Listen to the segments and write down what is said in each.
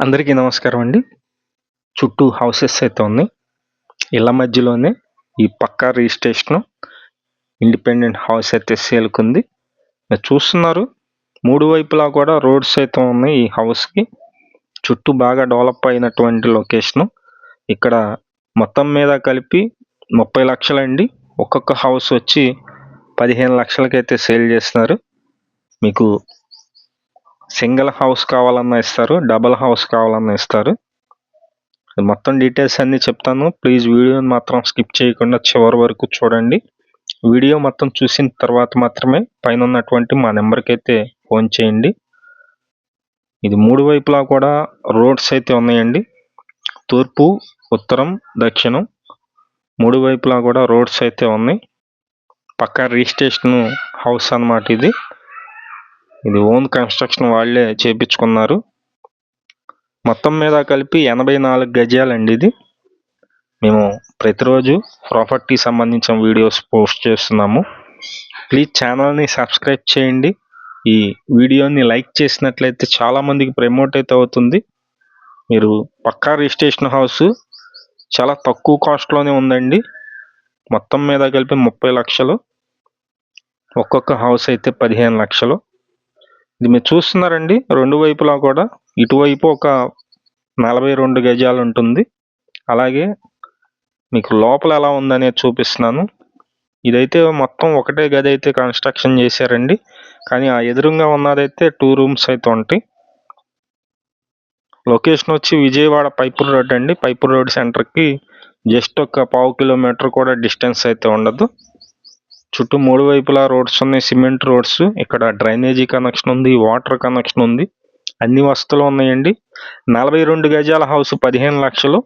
అందరికీ నమస్కారం అండి. చుట్టూ హౌసెస్ అయితే ఉన్నాయి. ఇళ్ళ మధ్యలోనే ఈ పక్కా రిజిస్ట్రేషన్ ఇండిపెండెంట్ హౌస్ అయితే సేల్కుంది మీరు చూస్తున్నారు మూడు వైపులా కూడా రోడ్స్ అయితే ఉన్నాయి ఈ హౌస్కి చుట్టూ బాగా డెవలప్ అయినటువంటి లొకేషను ఇక్కడ మొత్తం మీద కలిపి ముప్పై లక్షలండి ఒక్కొక్క హౌస్ వచ్చి పదిహేను లక్షలకైతే సేల్ చేస్తున్నారు. మీకు సింగిల్ హౌస్ కావాలన్నా ఇస్తారు డబల్ హౌస్ కావాలన్నా ఇస్తారు. మొత్తం డీటెయిల్స్ అన్నీ చెప్తాను. ప్లీజ్ వీడియోని మాత్రం స్కిప్ చేయకుండా చివరి వరకు చూడండి. వీడియో మొత్తం చూసిన తర్వాత మాత్రమే పైన ఉన్నటువంటి మా నెంబర్కి అయితే ఫోన్ చేయండి. ఇది మూడు వైపులా కూడా రోడ్స్ అయితే ఉన్నాయండి. తూర్పు ఉత్తరం దక్షిణం మూడు వైపులా కూడా రోడ్స్ అయితే ఉన్నాయి. పక్క రిజిస్ట్రేషన్ హౌస్ అన్నమాట ఇది. ఇది ఓన్ కన్స్ట్రక్షన్ వాళ్ళే చేపించుకున్నారు. మొత్తం మీద కలిపి ఎనభై నాలుగు గజాలండి ఇది. మేము ప్రతిరోజు ప్రాపర్టీ సంబంధించిన వీడియోస్ పోస్ట్ చేస్తున్నాము. ప్లీజ్ ఛానల్ని సబ్స్క్రైబ్ చేయండి. ఈ వీడియోని లైక్ చేసినట్లయితే చాలామందికి ప్రమోట్ అయితే అవుతుంది. మీరు పక్కా రిజిస్ట్రేషన్ హౌస్ చాలా తక్కువ కాస్ట్లోనే ఉందండి. మొత్తం మీద కలిపి ముప్పై లక్షలు. ఒక్కొక్క హౌస్ అయితే పదిహేను లక్షలు. ఇది మీరు చూస్తున్నారండి. రెండు వైపులా కూడా. ఇటువైపు ఒక నలభై రెండు గజాలు ఉంటుంది. అలాగే మీకు లోపల ఎలా ఉందనేది చూపిస్తున్నాను. ఇదైతే మొత్తం ఒకటే గది అయితే కన్స్ట్రక్షన్ చేశారండి. కానీ ఆ ఎదురుగా ఉన్నదైతే టూ రూమ్స్ అయితే ఉంటాయి. లొకేషన్ వచ్చి విజయవాడ పైపూర్ రోడ్ అండి. పైపూర్ రోడ్ సెంటర్కి జస్ట్ ఒక పావు కిలోమీటర్ కూడా డిస్టెన్స్ అయితే ఉండదు. చుట్టూ మూడు వైపులా రోడ్స్ ఉన్నాయి. Cement roads. ఇక్కడ డ్రైనేజీ కనెక్షన్ ఉంది. వాటర్ కనెక్షన్ ఉంది. అన్ని వసతులు ఉన్నాయండి. నలభై రెండు గజాల హౌస్ పదిహేను లక్షలు.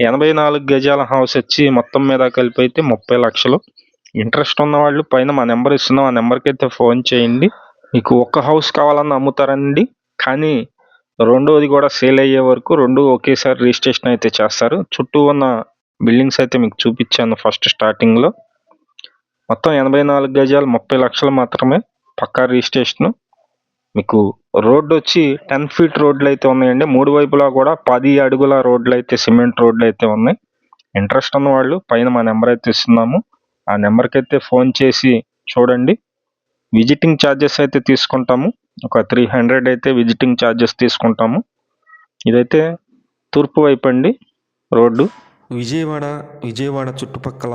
ఎనభై నాలుగు గజాల హౌస్ వచ్చి మొత్తం మీద కలిపి అయితే ముప్పై లక్షలు. ఇంట్రెస్ట్ ఉన్న వాళ్ళు పైన మా నెంబర్ ఇస్తున్నాం. ఆ నెంబర్కి అయితే ఫోన్ చేయండి. మీకు ఒక్క హౌస్ కావాలని అమ్ముతారండి కానీ రెండోది కూడా సేల్ అయ్యే వరకు రెండు ఒకేసారి రిజిస్ట్రేషన్ అయితే చేస్తారు. చుట్టూ ఉన్న బిల్డింగ్స్ అయితే మీకు చూపించాను ఫస్ట్ స్టార్టింగ్లో. మొత్తం ఎనభై నాలుగు గజాలు ముప్పై లక్షలు మాత్రమే పక్కా రిజిస్ట్రేషన్. మీకు రోడ్డు వచ్చి టెన్ ఫీట్ రోడ్లు అయితే ఉన్నాయండి. మూడు వైపులా కూడా పది అడుగుల రోడ్లు అయితే సిమెంట్ రోడ్లు అయితే ఉన్నాయి. ఇంట్రెస్ట్ ఉన్న వాళ్ళు పైన మా నెంబర్ అయితే ఇస్తున్నాము. ఆ నెంబర్కి అయితే ఫోన్ చేసి చూడండి. విజిటింగ్ ఛార్జెస్ అయితే తీసుకుంటాము. ఒక త్రీ హండ్రెడ్ అయితే విజిటింగ్ ఛార్జెస్ తీసుకుంటాము. ఇదైతే తూర్పు వైపు అండి రోడ్డు. విజయవాడ విజయవాడ చుట్టుపక్కల